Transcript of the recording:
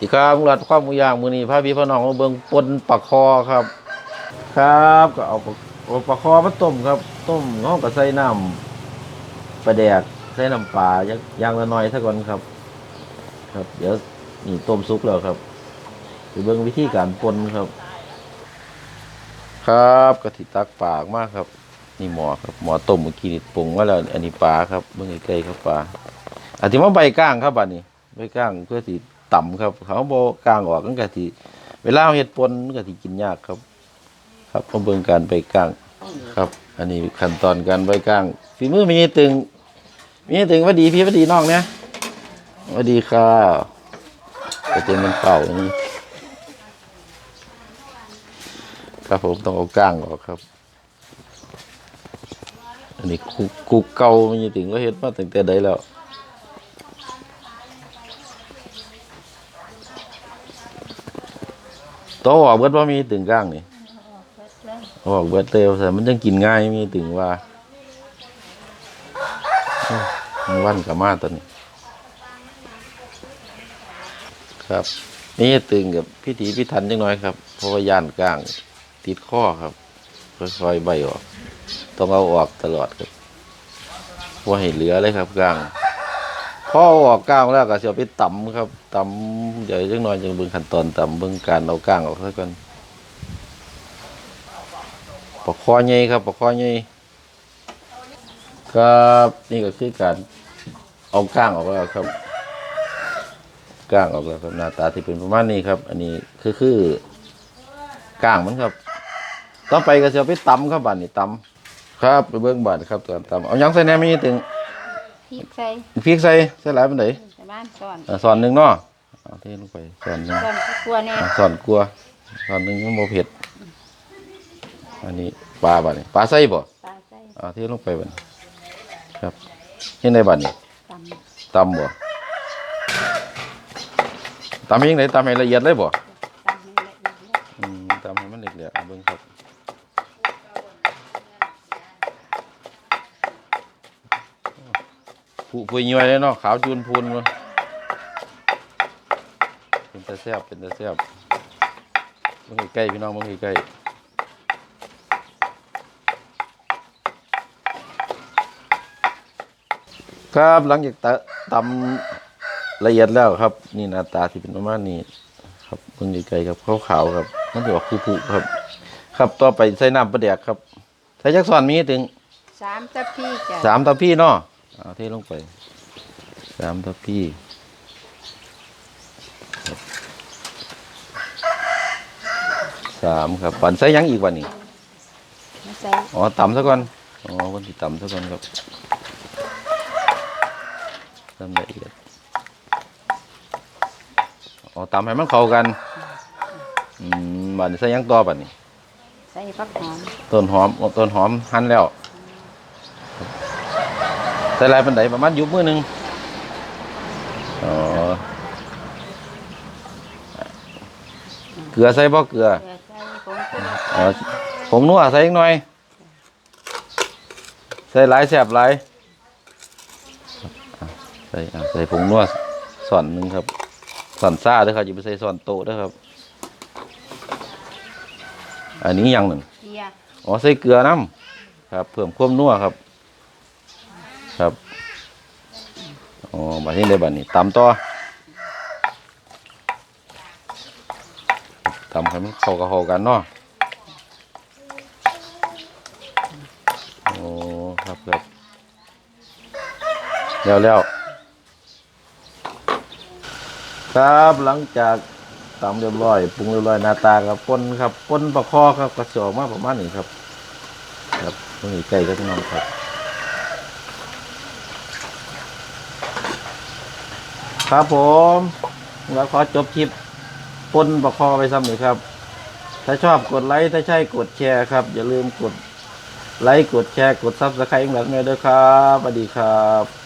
อีกครับรัดความหมูย่างมือนี้พาพี่พ่อน้องมาเบิ่งปนปลาคอครับ ครับก็เอาปลาเอาปลาคอมาต้มครับ ต้มง้อกับใส่น้ำปลาแดกใส่น้ำปลาอย่างอย่างละหน่อยซะก่อนครับ ครับ เดี๋ยวนี่ต้มสุกแล้วครับไปเบิ่งวิธีการปนครับ ครับกะทิตักปากมากครับ นี่หมอครับหมอต้มเมื่อกี้นี่ปรุงไว่าแล้วอันนี้ปลาครับเบิ่งใกล้ๆครับปลาอันที่ว่าใบก้างครับบัดนี้ใบก้างเพื่อสิ ต่ำครับ เขาบ่ก้างออกมันก็สิเวลาเอาเฮ็ดปนมันก็สิกินยากครับ ครับมาเบิ่งการใบก้างครับ อันนี้ขั้นตอนการใบก้างฝีมือมีตึง มีตึงว่าดีพี่ว่าดีน้องเนี่ยว่าดีค่ะก็จะมันเป่าอย่างนี้ครับผมต้องเอาก้างออกครับ อันนี้คุกคุกเก่ามันยังถึงก็เฮ็ดมาตั้งแต่ใดแล้ว โตออกเบิดว่ามีตึงก้างนี่ออกเบิดเร็วแต่มันยังกินง่ายมีตึงว่าโอ้มันวันกับมาตอนนี้ ครับ นี่ตึงกับพิถีพิถันจังน้อยครับเพราะว่าย่านก้างติดข้อครับค่อยๆใบออก ต้องเอาออกตลอดครับว่าให้เหลือเลยครับกลางพ ออออกกลางแล้วก็จะเอาไปตำครับตำเดี๋ยวจังหน่อยจังเบิ่งขั้นตอนตำเบิ่งการเอากลางออกซะก่อนปอกคอใหญ่ครับปอกคอใหญ่ครับนี่ก็คือการเอากลางออกแล้วครับกลางออกแล้วครับหน้าตาที่เป็นประมาณนี้ครับ อันนี้คือคือกลางมันครับต่อไปก็จะเอาไปตำครับบัดนี้ตำครับไปเบิ้งบัดครับตอนตำเอายังใส่แหน่ไม่ถึง พริกใส่พริกใส่ใส่หลายปานใดแต่บ้านซ่อนอ่าสอนหนึ่งเนาะเอาเทลงไปสอนหนึ่งซ่อนกลัวแน่อ่าสอนกลัวสอนหนึ่งมันบ่เผ็ดอันนี้ปลาบัดนี้ปลาใส่บ่ปลาใส่เอาเทลงไปบัดนี้ครับเห็นได้บัดนี้ตำตำบ่ตำให้ยังไงตำให้ละเอียดเลยบ่ตำให้ละเอียดเลยอืมตำให้มันละเอียดเอาเบิ่งครับ ผู้ผู้ย่อยเลยเนาะขาวจูนพูนเนาะเป็นตาแซ่บเป็นตาแซ่บเบิ่งใกล้ๆพี่น้องเบิ่งใกล้ๆครับหลังจากตะตำละเอียดแล้วครับ นี่หน้าตาที่เป็นประมาณนี้ครับเบิ่งใกล้ๆครับขาวๆครับมันจะออกผุๆครับ ครับต่อไปใส่น้ำปลาแดกครับใส่จักสอนมีถึงสามตะพี่จ้ะสามตะพี่เนาะ เอาเทลงไปสามตะพี่ครับสามครับปั่นใส่หยังอีกวันนี้มาใส่อ๋อตำซะก่อนอ๋อคนที่ตำซะก่อนครับตำละเอียดอ๋อตำให้มันเข้ากัน อืมบัดนี้ใส่หยังต่อบัดนี้ ใส่ฟักหอม ต้นหอม ต้นหอมหั่นแล้ว ใส่ลายปันไดประมาณอยุบมือหนึ่งอ๋อเกลือใส่บ่เกลือเกลือใส่ผงชูรสอ๋อผงนัวใส่อีกหน่อย ใส่หลายแสบหลายอะใส่อะใส่ผงนัวส่วนหนึ่งครับส่วนซ่าเด้วยครับอย่าไปใส่ส่วนโตเด้วยครับ อันนี้อยังหนึ่งเกลืออ๋อใส่เกลือน้ำครับ เพิ่มความนัวครับ ครับอ๋อมาที่ได้บัดนี้ตำต่อตำให้มันเข้ากับเข้ากันเนาะโอ้ครับครับแล้วแล้วครับหลังจากตำเรียบร้อยปรุงเรียบร้อยหน้าตากับปนครับปนปลาคอครับกระสอบมาประมาณนี้ครับ ครับตรงนี้ใกล้กับพี่น้องครับ ครับผมแล้วขอจบคลิปปนประคอไปซ้ำหนึ่งครับ ถ้าชอบกดไลค์ถ้าใช่กดแชร์ครับ อย่าลืมกดไลค์กดแชร์กดซับสไครต์หลังด้วยด้วยครับสวัสดีครับ